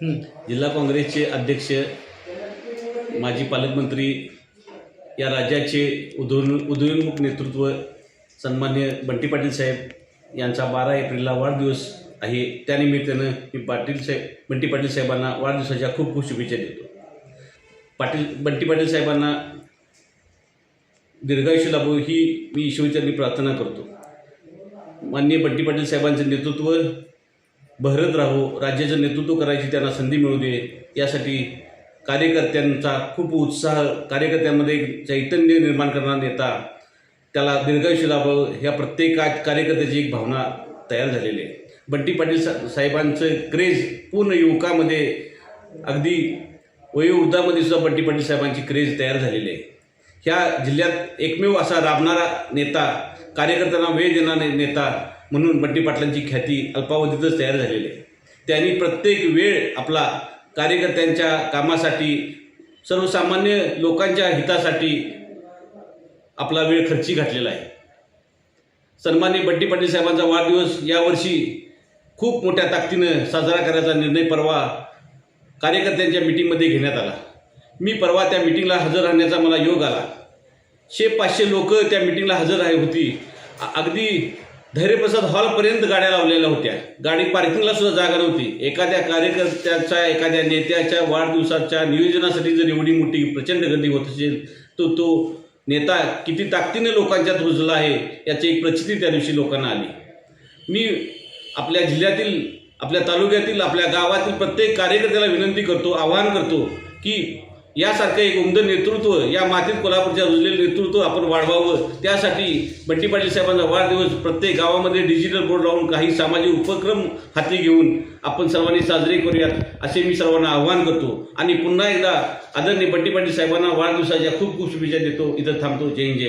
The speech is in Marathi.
जिल्हा काँग्रेसचे अध्यक्ष माजी पालकमंत्री या राज्याचे उदयोन उदयोन्मुख नेतृत्व सन्मान्य बंटी पाटील साहेब यांचा बारा एप्रिलला वाढदिवस आहे. त्यानिमित्तानं मी पाटील साहेब बंटी पाटील साहेबांना वाढदिवसाच्या खूप खूप शुभेच्छा देतो. पाटील बंटी पाटील साहेबांना दीर्घायुष्य लाभो ही मी ईश्वरचरणी प्रार्थना करतो. माननीय बंटी पाटील साहेबांचं नेतृत्व भरत राहो राज्याचं नेतृत्व करायची त्यांना संधी मिळू दे यासाठी कार्यकर्त्यांचा खूप उत्साह कार्यकर्त्यांमध्ये चैतन्य निर्माण करणारा नेता त्याला दीर्घायुष्य लाभावं ह्या प्रत्येक कार्यकर्त्याची एक भावना तयार झालेली आहे. बंटी पाटील सा साहेबांचं क्रेज पूर्ण युवकामध्ये अगदी वयोवृद्धामध्ये सुद्धा बंटी पाटील साहेबांची क्रेज तयार झालेली आहे. ह्या जिल्ह्यात एकमेव असा राबणारा नेता कार्यकर्त्यांना वेळ देणारा नेता म्हणून बंटी पाटलांची ख्याती अल्पावधीतच तयार झालेली आहे. त्यांनी प्रत्येक वेळ आपला कार्यकर्त्यांच्या कामासाठी सर्वसामान्य लोकांच्या हितासाठी आपला वेळ खर्ची घातलेला आहे. सन्मान्य बंटी पाटील साहेबांचा वाढदिवस यावर्षी खूप मोठ्या ताकदीनं साजरा करायचा निर्णय परवा कार्यकर्त्यांच्या मिटिंगमध्ये घेण्यात आला. मी परवा त्या मिटिंगला हजर राहण्याचा मला योग आला. शे पाचशे लोक त्या मिटिंगला हजर आहे होती. अगदी धैर्यप्रसाद हॉलपर्यंत गाड्या लावलेल्या होत्या. गाडी पार्किंगला सुद्धा जागा नव्हती. एखाद्या कार्यकर्त्याच्या एखाद्या नेत्याच्या वाढदिवसाच्या नियोजनासाठी जर एवढी मोठी प्रचंड गर्दी होत असेल तर तो नेता किती ताकदीने लोकांच्यात रुजला आहे याची एक प्रचिती त्या दिवशी लोकांना आली. मी आपल्या जिल्ह्यातील आपल्या तालुक्यातील आपल्या गावातील प्रत्येक कार्यकर्त्याला विनंती करतो आवाहन करतो की यासारखं एक उमद नेतृत्व या मातीत कोल्हापूरच्या रुजलेलं नेतृत्व आपण वाढवावं. त्यासाठी बंटी पाटील साहेबांचा वाढदिवस प्रत्येक गावामध्ये डिजिटल बोर्ड लावून काही सामाजिक उपक्रम हाती घेऊन आपण सर्वांनी साजरे करूयात असे मी सर्वांना आवाहन करतो. आणि पुन्हा एकदा आदरणीय बंटी पाटील साहेबांना वाढदिवसाच्या खूप खूप शुभेच्छा देतो. इथं थांबतो. जय जय